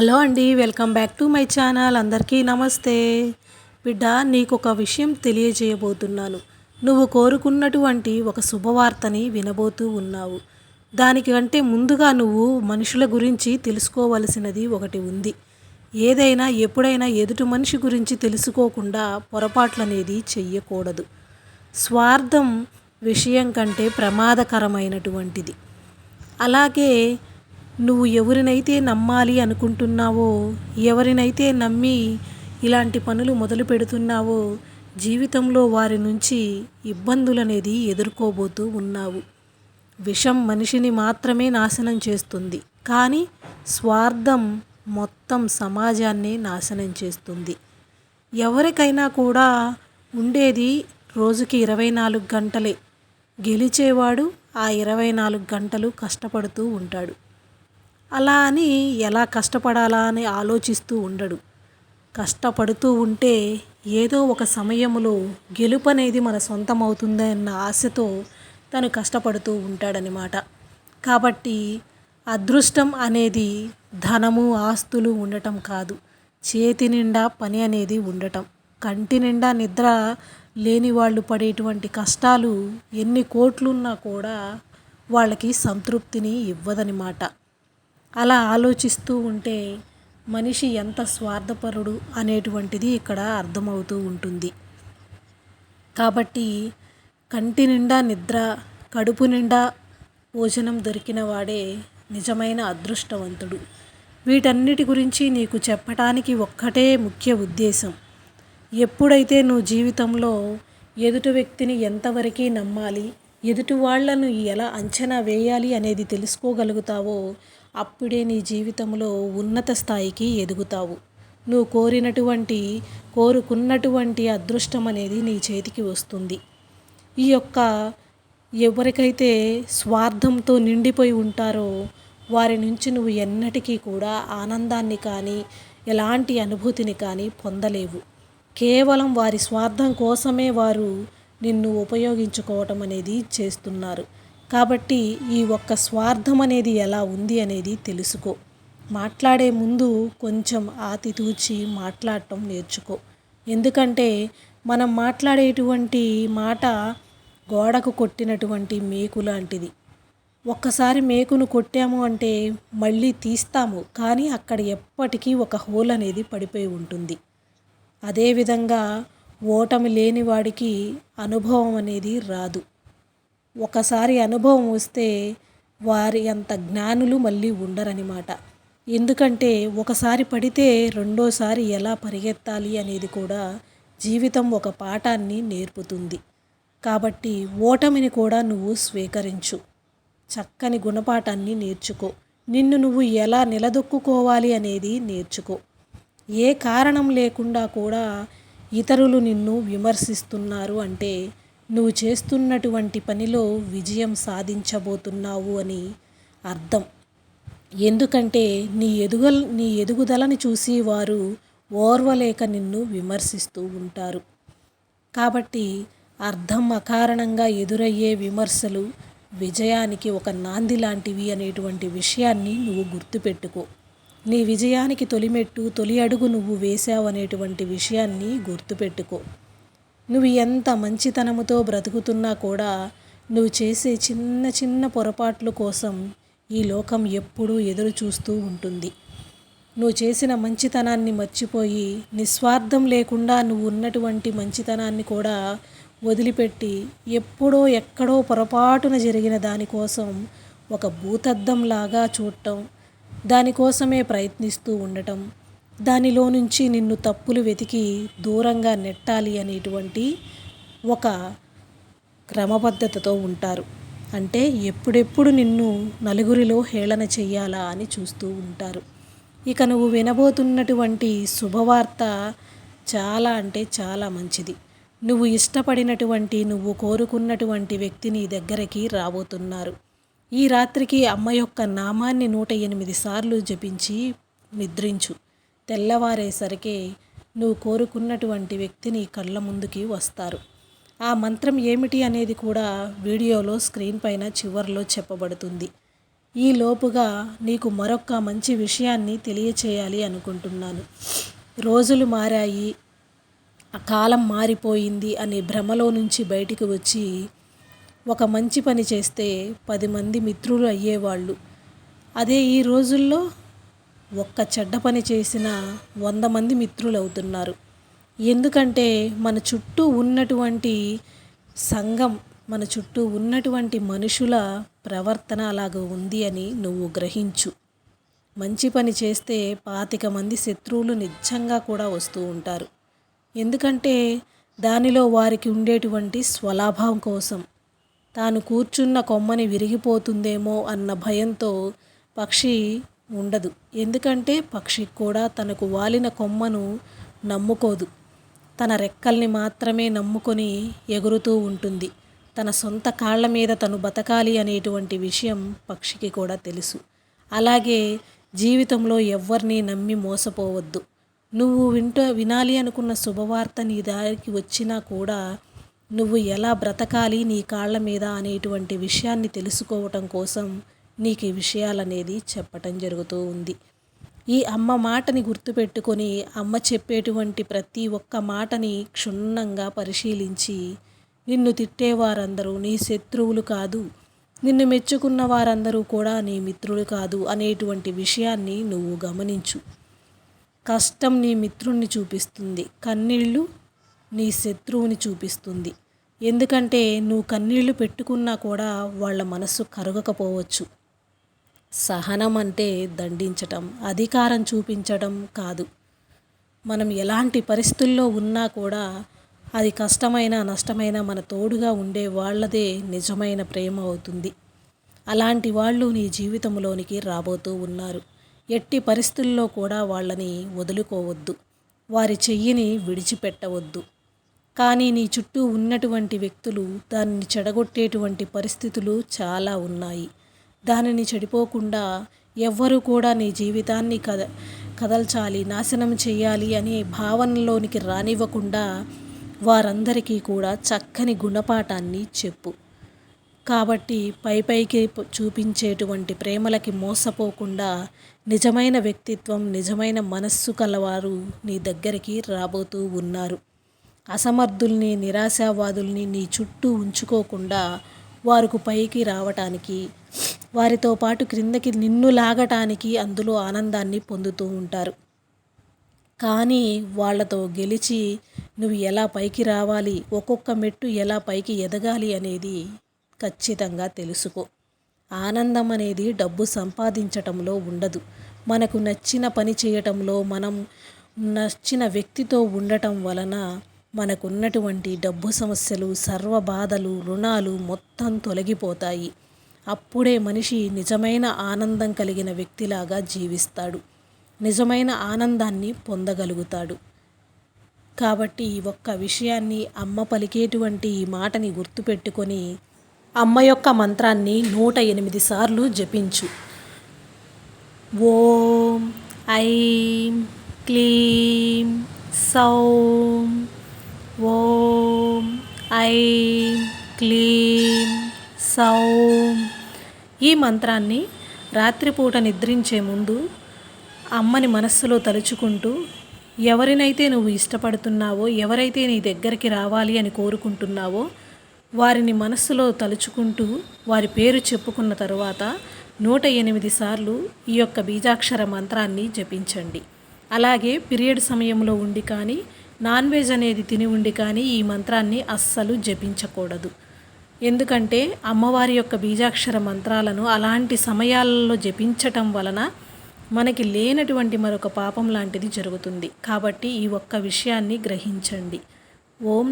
Hello అండి welcome back to my channel. అందరికీ నమస్తే. బిడ్డ నీకు ఒక విషయం తెలియజేయబోతున్నాను. నువ్వు కోరుకున్నటువంటి ఒక శుభవార్తని వినబోతూ ఉన్నావు. దానికంటే ముందుగా నువ్వు మనుషుల గురించి తెలుసుకోవలసినది ఒకటి ఉంది. ఏదైనా ఎప్పుడైనా ఎదుటి మనిషి గురించి తెలుసుకోకుండా పొరపాట్లనేది చెయ్యకూడదు. స్వార్థం విషయం కంటే ప్రమాదకరమైనటువంటిది. అలాగే నువ్వు ఎవరినైతే నమ్మాలి అనుకుంటున్నావో ఎవరినైతే నమ్మి ఇలాంటి పనులు మొదలు పెడుతున్నావో జీవితంలో వారి నుంచి ఇబ్బందులు అనేది ఎదుర్కోబోతూ ఉన్నావు. విషం మనిషిని మాత్రమే నాశనం చేస్తుంది. కానీ స్వార్థం మొత్తం సమాజాన్ని నాశనం చేస్తుంది. ఎవరికైనా కూడా ఉండేది రోజుకి ఇరవై నాలుగు గంటలే. గెలిచేవాడు ఆ ఇరవై నాలుగు గంటలు కష్టపడుతూ ఉంటాడు. అలా అని ఎలా కష్టపడాలా అని ఆలోచిస్తూ ఉండడు. కష్టపడుతూ ఉంటే ఏదో ఒక సమయంలో గెలుపు అనేది మన సొంతం అవుతుందన్న ఆశతో తను కష్టపడుతూ ఉంటాడనమాట కాబట్టి అదృష్టం అనేది ధనము ఆస్తులు ఉండటం కాదు. చేతి నిండా పని అనేది ఉండటం. కంటి నిండా నిద్ర లేని వాళ్ళు పడేటువంటి కష్టాలు ఎన్ని కోట్లున్నా కూడా వాళ్ళకి సంతృప్తిని ఇవ్వదనమాట అలా ఆలోచిస్తూ ఉంటే మనిషి ఎంత స్వార్థపరుడు అనేటువంటిది ఇక్కడ అర్థమవుతూ ఉంటుంది. కాబట్టి కంటి నిండా నిద్ర కడుపు నిండా భోజనం దొరికిన వాడే నిజమైన అదృష్టవంతుడు. వీటన్నిటి గురించి నీకు చెప్పటానికి ఒక్కటే ముఖ్య ఉద్దేశం. ఎప్పుడైతే నువ్వు జీవితంలో ఎదుటి వ్యక్తిని ఎంతవరకు నమ్మాలి ఎదుటి వాళ్ళను ఎలా అంచనా వేయాలి అనేది తెలుసుకోగలుగుతావో అప్పుడే నీ జీవితంలో ఉన్నత స్థాయికి ఎదుగుతావు. నువ్వు కోరినటువంటి కోరుకున్నటువంటి అదృష్టం అనేది నీ చేతికి వస్తుంది. ఈ యొక్క ఎవరికైతే స్వార్థంతో నిండిపోయి ఉంటారో వారి నుంచి నువ్వు ఎన్నటికీ కూడా ఆనందాన్ని కానీ ఎలాంటి అనుభూతిని కానీ పొందలేవు. కేవలం వారి స్వార్థం కోసమే వారు నిన్ను ఉపయోగించుకోవటం అనేది చేస్తున్నారు. కాబట్టి ఈ ఒక్క స్వార్థం అనేది ఎలా ఉంది అనేది తెలుసుకో. మాట్లాడే ముందు కొంచెం ఆతితూచి మాట్లాడటం నేర్చుకో. ఎందుకంటే మనం మాట్లాడేటువంటి మాట గోడకు కొట్టినటువంటి మేకు లాంటిది. ఒక్కసారి మేకును కొట్టాము అంటే మళ్ళీ తీస్తాము కానీ అక్కడ ఎప్పటికీ ఒక హోల్ అనేది పడిపోయి ఉంటుంది. అదేవిధంగా ఓటమి లేని వాడికి అనుభవం అనేది రాదు. ఒకసారి అనుభవం వస్తే వారి అంత జ్ఞానులు మళ్ళీ ఉండరనమాట ఎందుకంటే ఒకసారి పడితే రెండోసారి ఎలా పరిగెత్తాలి అనేది కూడా జీవితం ఒక పాఠాన్ని నేర్పుతుంది. కాబట్టి ఓటమిని కూడా నువ్వు స్వీకరించు. చక్కని గుణపాఠాన్ని నేర్చుకో. నిన్ను నువ్వు ఎలా నిలదొక్కుకోవాలి అనేది నేర్చుకో. ఏ కారణం లేకుండా కూడా ఇతరులు నిన్ను విమర్శిస్తున్నారు అంటే నువ్వు చేస్తున్నటువంటి పనిలో విజయం సాధించబోతున్నావు అని అర్థం. ఎందుకంటే నీ ఎదుగ నీ ఎదుగుదలని చూసి వారు ఓర్వలేక నిన్ను విమర్శిస్తూ ఉంటారు. కాబట్టి అర్థం అకారణంగా ఎదురయ్యే విమర్శలు విజయానికి ఒక నాంది లాంటివి అనేటువంటి విషయాన్ని నువ్వు గుర్తుపెట్టుకో. నీ విజయానికి తొలిమెట్టు తొలి అడుగు నువ్వు వేశావు అనేటువంటి విషయాన్ని గుర్తుపెట్టుకో. నువ్వు ఎంత మంచితనముతో బ్రతుకుతున్నా కూడా నువ్వు చేసే చిన్న చిన్న పొరపాట్ల కోసం ఈ లోకం ఎప్పుడూ ఎదురు చూస్తూ ఉంటుంది. నువ్వు చేసిన మంచితనాన్ని మర్చిపోయి నిస్వార్థం లేకుండా నువ్వు ఉన్నటువంటి మంచితనాన్ని కూడా వదిలిపెట్టి ఎప్పుడో ఎక్కడో పొరపాటున జరిగిన దానికోసం ఒక భూతద్దంలాగా చూడటం దానికోసమే ప్రయత్నిస్తూ ఉండటం దానిలో నుంచి నిన్ను తప్పులు వెతికి దూరంగా నెట్టాలి అనేటువంటి ఒక క్రమబద్ధతతో ఉంటారు. అంటే ఎప్పుడెప్పుడు నిన్ను నలుగురిలో హేళన చెయ్యాలా అని చూస్తూ ఉంటారు. ఇక నువ్వు వినబోతున్నటువంటి శుభవార్త చాలా అంటే చాలా మంచిది. నువ్వు ఇష్టపడినటువంటి నువ్వు కోరుకున్నటువంటి వ్యక్తి నీ దగ్గరికి రాబోతున్నారు. ఈ రాత్రికి అమ్మ యొక్క నామాన్ని నూట ఎనిమిది సార్లు జపించి నిద్రించు. తెల్లవారేసరికి నువ్వు కోరుకున్నటువంటి వ్యక్తిని కళ్ళ ముందుకి వస్తారు. ఆ మంత్రం ఏమిటి అనేది కూడా వీడియోలో స్క్రీన్ పైన చివరిలో చెప్పబడుతుంది. ఈ లోపుగా నీకు మరొక మంచి విషయాన్ని తెలియచేయాలి అనుకుంటున్నాను. రోజులు మారాయి ఆ కాలం మారిపోయింది అనే భ్రమలో నుంచి బయటికి వచ్చి ఒక మంచి పని చేస్తే పది మంది మిత్రులు అయ్యేవాళ్ళు. అదే ఈ రోజుల్లో ఒక్క చెడ్డ పని చేసిన వంద మంది మిత్రులు అవుతున్నారు ఎందుకంటే మన చుట్టూ ఉన్నటువంటి సంఘం మన చుట్టూ ఉన్నటువంటి మనుషుల ప్రవర్తన అలాగ ఉంది అని నువ్వు గ్రహించు. మంచి పని చేస్తే పాతిక మంది శత్రువులు నిజంగా కూడా వస్తూ ఉంటారు. ఎందుకంటే దానిలో వారికి ఉండేటువంటి స్వలాభం కోసం తాను కూర్చున్న కొమ్మని విరిగిపోతుందేమో అన్న భయంతో పక్షి ఉండదు. ఎందుకంటే పక్షి కూడా తనకు వాలిన కొమ్మను నమ్ముకోదు. తన రెక్కల్ని మాత్రమే నమ్ముకొని ఎగురుతూ ఉంటుంది. తన సొంత కాళ్ళ మీద తను బతకాలి అనేటువంటి విషయం పక్షికి కూడా తెలుసు. అలాగే జీవితంలో ఎవరిని నమ్మి మోసపోవద్దు. నువ్వు వింటూ వినాలి అనుకున్న శుభవార్త నీ దారికి వచ్చినా కూడా నువ్వు ఎలా బ్రతకాలి నీ కాళ్ళ మీద అనేటువంటి విషయాన్ని తెలుసుకోవటం కోసం నీకు ఈ విషయాలనేది చెప్పటం జరుగుతూ ఉంది. ఈ అమ్మ మాటని గుర్తుపెట్టుకొని అమ్మ చెప్పేటువంటి ప్రతి ఒక్క మాటని క్షుణ్ణంగా పరిశీలించి నిన్ను తిట్టేవారందరూ నీ శత్రువులు కాదు నిన్ను మెచ్చుకున్న వారందరూ కూడా నీ మిత్రులు కాదు అనేటువంటి విషయాన్ని నువ్వు గమనించు. కష్టం నీ మిత్రుణ్ణి చూపిస్తుంది కన్నీళ్ళు నీ శత్రువుని చూపిస్తుంది. ఎందుకంటే నువ్వు కన్నీళ్ళు పెట్టుకున్నా కూడా వాళ్ళ మనస్సు కరగకపోవచ్చు. సహనం అంటే దండించటం అధికారం చూపించడం కాదు. మనం ఎలాంటి పరిస్థితుల్లో ఉన్నా కూడా అది కష్టమైన నష్టమైన మన తోడుగా ఉండే వాళ్ళదే నిజమైన ప్రేమ అవుతుంది. అలాంటి వాళ్ళు నీ జీవితంలోనికి రాబోతూ ఉన్నారు. ఎట్టి పరిస్థితుల్లో కూడా వాళ్ళని వదులుకోవద్దు. వారి చెయ్యిని విడిచిపెట్టవద్దు. కానీ నీ చుట్టూ ఉన్నటువంటి వ్యక్తులు దానిని చెడగొట్టేటువంటి పరిస్థితులు చాలా ఉన్నాయి. దానిని చెడిపోకుండా ఎవ్వరూ కూడా నీ జీవితాన్ని కద కదల్చాలి నాశనం చేయాలి అనే భావనలోనికి రానివ్వకుండా వారందరికీ కూడా చక్కని గుణపాఠాన్ని చెప్పు. కాబట్టి పై పైకి చూపించేటువంటి ప్రేమలకి మోసపోకుండా నిజమైన వ్యక్తిత్వం నిజమైన మనస్సు కలవారు నీ దగ్గరికి రాబోతూ ఉన్నారు. అసమర్థుల్ని నిరాశావాదుల్ని నీ చుట్టూ ఉంచుకోకుండా వారికి పైకి రావటానికి వారితో పాటు క్రిందకి నిన్ను లాగటానికి అందులో ఆనందాన్ని పొందుతూ ఉంటారు. కానీ వాళ్ళతో గెలిచి నువ్వు ఎలా పైకి రావాలి ఒక్కొక్క మెట్టు ఎలా పైకి ఎదగాలి అనేది ఖచ్చితంగా తెలుసుకో. ఆనందం అనేది డబ్బు సంపాదించటంలో ఉండదు. మనకు నచ్చిన పని చేయటంలో మనం నచ్చిన వ్యక్తితో ఉండటం వలన మనకున్నటువంటి డబ్బు సమస్యలు సర్వ బాధలు రుణాలు మొత్తం తొలగిపోతాయి. అప్పుడే మనిషి నిజమైన ఆనందం కలిగిన వ్యక్తిలాగా జీవిస్తాడు. నిజమైన ఆనందాన్ని పొందగలుగుతాడు. కాబట్టి ఈ ఒక్క విషయాన్ని అమ్మ పలికేటువంటి ఈ మాటని గుర్తుపెట్టుకొని అమ్మ యొక్క మంత్రాన్ని నూట ఎనిమిది సార్లు జపించు. ఓం ఐం క్లీం సౌం ఓం ఐం క్లీం సౌం ఈ మంత్రాన్ని రాత్రిపూట నిద్రించే ముందు అమ్మని మనస్సులో తలుచుకుంటూ ఎవరినైతే నువ్వు ఇష్టపడుతున్నావో ఎవరైతే నీ దగ్గరికి రావాలి అని కోరుకుంటున్నావో వారిని మనస్సులో తలుచుకుంటూ వారి పేరు చెప్పుకున్న తరువాత నూట ఎనిమిది సార్లు ఈ యొక్క బీజాక్షర మంత్రాన్ని జపించండి. అలాగే పీరియడ్ సమయంలో ఉండి కానీ నాన్ వెజ్ అనేది తిని ఉండి కానీ ఈ మంత్రాన్ని అస్సలు జపించకూడదు. ఎందుకంటే అమ్మవారి యొక్క బీజాక్షర మంత్రాలను అలాంటి సమయాలలో జపించటం వలన మనకి లేనటువంటి మరొక పాపం లాంటిది జరుగుతుంది. కాబట్టి ఈ ఒక్క విషయాన్ని గ్రహించండి. ఓం